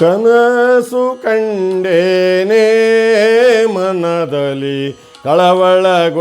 ಕನಸು ಕಂಡೇನೆ ಮನದಲ್ಲಿ ಕಳವಳಗೊಂಡೇನೆ.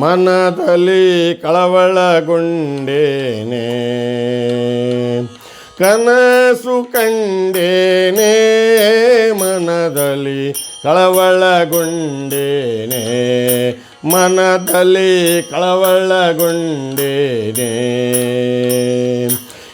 ಮನದಲ್ಲಿ ಕಳವಳಗೊಂಡೇನೆ. ಕನಸು ಕಂಡೇನೆ ಮನದಲ್ಲಿ ಕಳವಳಗೊಂಡೇನೆ. ಮನದಲ್ಲಿ ಕಳವಳಗೊಂಡೇನೆ.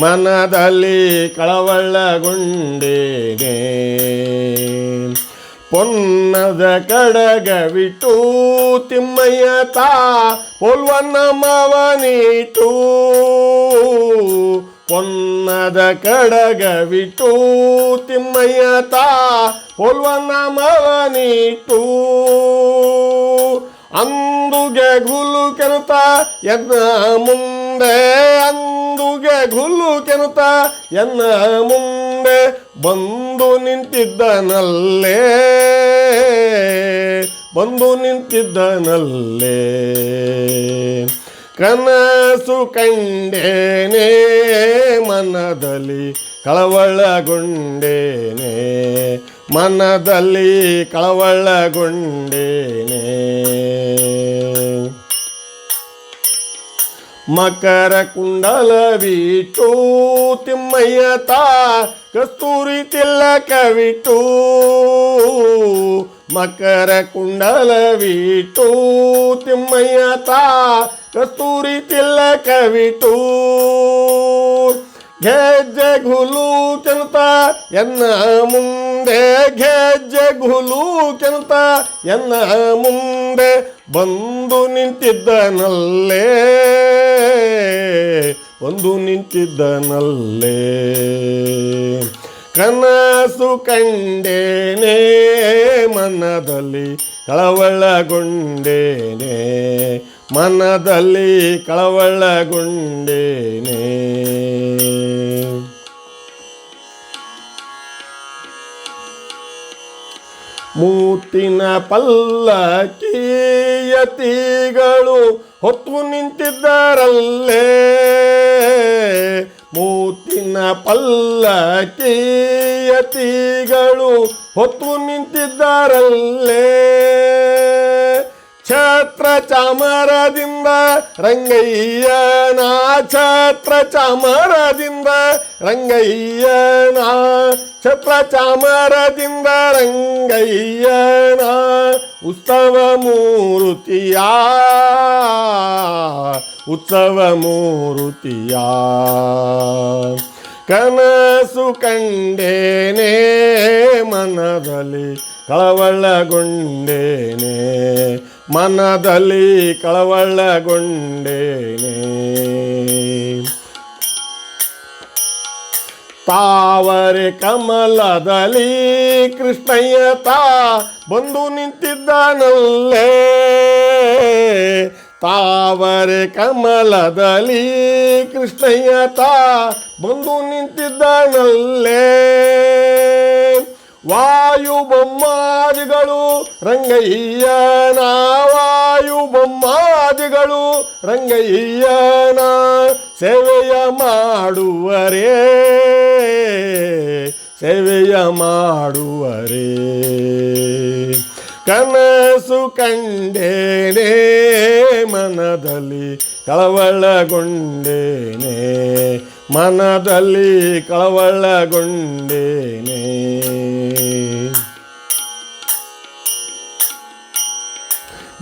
ಮನದಲ್ಲಿ ಕಳವಳಗೊಂಡೇನೆ ಪೊನ್ನದ ಕಡಗವಿಟ್ಟು ತಿಮ್ಮಯ್ಯ ತಾ ಪೊಲ್ವನ್ನ ಮವನಿಟ್ಟು ಪೊನ್ನದ ಕಡಗವಿಟ್ಟು ತಿಮ್ಮಯ್ಯ ತಾ ಪೊಲ್ವನ್ನ ಮವನಿಟ್ಟು ಅಂದುಗೆ ಗುಲು ಕೆರತ ಎದ್ದ ಮುಂದೆ ಅಂದುಗೆ ಗುಲ್ಲು ಕೆನುತ ಎನ್ನ ಮುಂದೆ ಬಂದು ನಿಂತಿದ್ದನಲ್ಲೇ. ಬಂದು ನಿಂತಿದ್ದನಲ್ಲೇ. ಕನಸು ಕಂಡೇನೆ ಮನದಲ್ಲಿ ಕಳವಳಗೊಂಡೇನೆ. ಮನದಲ್ಲಿ ಕಳವಳಗೊಂಡೇನೆ. ಮಕರ ಕುಂಡಲವಿಟ್ಟು ತಿಮ್ಮಯ್ಯ ತಾ ಕಸ್ತೂರಿ ತಿಲ್ಲಕವಿಟ್ಟು ಮಕರ ಕುಂಡಲವಿಟ್ಟು ತಿಮ್ಮಯ್ಯ ತಾ ಕಸ್ತೂರಿ ತಿಲ್ಲಕವಿಟ್ಟು ಗೆಜ್ಜೆ ಘುಲು ಕೆಲ್ತ ಎನ್ನ ಮುಂದೆ ಗೆಜ್ಜೆ ಘುಲು ಕೆಲ್ತ ಎನ್ನ ಮುಂದೆ ಬಂದು ನಿಂತಿದ್ದನಲ್ಲೇ ಬಂದು ನಿಂತಿದ್ದನಲ್ಲೇ ಕನಸು ಕಂಡೇನೆ ಮನದಲ್ಲಿ ಕಳವಳಗೊಂಡೇನೆ. ಮನದಲ್ಲಿ ಕಳವಳಗೊಂಡೇನೆ. ಮೂತಿನ ಕೀಯತಿಗಳು ಹೊತ್ತು ನಿಂತಿದ್ದಾರಲ್ಲೇ. ಮೂತಿನ ಪಲ್ಲಕ್ಕಿಯತಿಗಳು ಹೊತ್ತು ನಿಂತಿದ್ದರಲ್ಲೇ. ಛತ್ರ ಚಾಮರದಿಂದ ರಂಗಯ್ಯನ ಛತ್ರ ಚಾಮರದಿಂದ ರಂಗಯ್ಯನ ಛತ್ರ ಚಾಮರದಿಂದ ರಂಗಯ್ಯನ ಉತ್ಸವ ಮೂರುತಿಯ ಉತ್ಸವ ಮೂರುತಿಯ ಕನಸು ಕಂಡೇನೆ ಮನದಲ್ಲಿ ಕಳವಳಗೊಂಡೇನೆ, ಮನದಲ್ಲಿ ಕಳವಳಗೊಂಡೇನೆ. ತಾವರೆ ಕಮಲದಲ್ಲಿ ಕೃಷ್ಣಯ್ಯ ತಾ ಬಂದು ನಿಂತಿದ್ದಾನಲ್ಲೇ. ತಾವರೆ ಕಮಲದಲ್ಲಿ ಕೃಷ್ಣಯ್ಯ ತಾ ಬಂದು ನಿಂತಿದ್ದಾನಲ್ಲೇ. ವಾಯು ಬೊಮ್ಮಾದಿಗಳು ರಂಗಯ್ಯನ ವಾಯು ಬೊಮ್ಮಾದಿಗಳು ರಂಗಯ್ಯನ ಸೇವೆಯ ಮಾಡುವರೇ ಸೇವೆಯ ಮಾಡುವರೇ. ಕನಸು ಕಂಡೇನೆ ಮನದಲ್ಲಿ ಕಳವಳಗೊಂಡೇನೆ. ಮನದಲ್ಲಿ ಕಳವಳಗೊಂಡೇನೆ.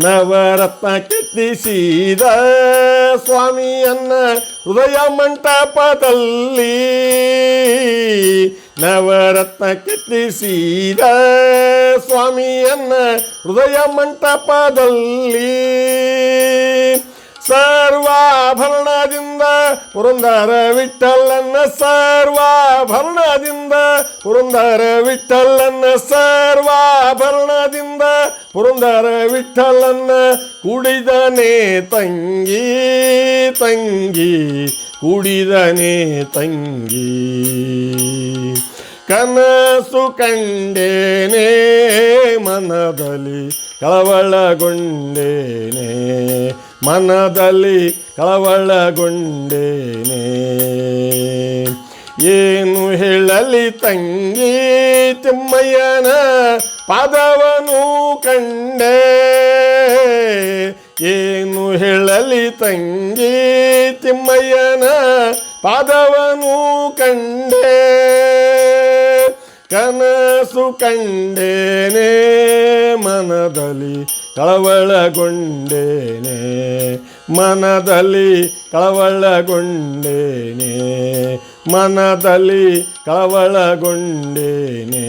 ನವರತ್ನ ಕೆತ್ತಿಸಿದ ಸ್ವಾಮಿಯನ್ನ ಹೃದಯ ಮಂಟಪದಲ್ಲಿ ನವರತ್ನ ಕೆತ್ತಿಸಿದ ಸ್ವಾಮಿಯನ್ನ ಹೃದಯ ಮಂಟಪದಲ್ಲಿ ಸರ್ವಾಭರಣದಿಂದ ಪುರಂದರ ವಿಠಲನ್ನ ಸರ್ವಾಭರಣದಿಂದ ಪುರಂದರ ವಿಠಲನ್ನ ಸರ್ವಾಭರಣದಿಂದ ಪುರಂದರ ವಿಠಲನ್ನ ಕುಡಿದನೆ ತಂಗಿ ತಂಗಿ, ಕುಡಿದನೆ ತಂಗಿ. ಕನಸು ಕಂಡೇನೆ ಮನದಲ್ಲಿ ಕಳವಳಗೊಂಡೇನೆ ಮನದಲ್ಲಿ ಕಳವಳಗೊಂಡೇನೆ ಏನು ಹೇಳಲಿ ತಂಗಿ ತಿಮ್ಮಯ್ಯನ ಪಾದವನು ಕಂಡೆ ಏನು ಹೇಳಲಿ ತಂಗಿ ತಿಮ್ಮಯ್ಯನ ಪಾದವನು ಕಂಡೆ ಕನಸು ಕಂಡೇನೆ ಮನದಲ್ಲಿ ಕಳವಳಗೊಂಡೇನೆ ಮನದಲ್ಲಿ ಕಳವಳಗೊಂಡೇನೆ ಮನದಲ್ಲಿ ಕಳವಳಗೊಂಡೇನೆ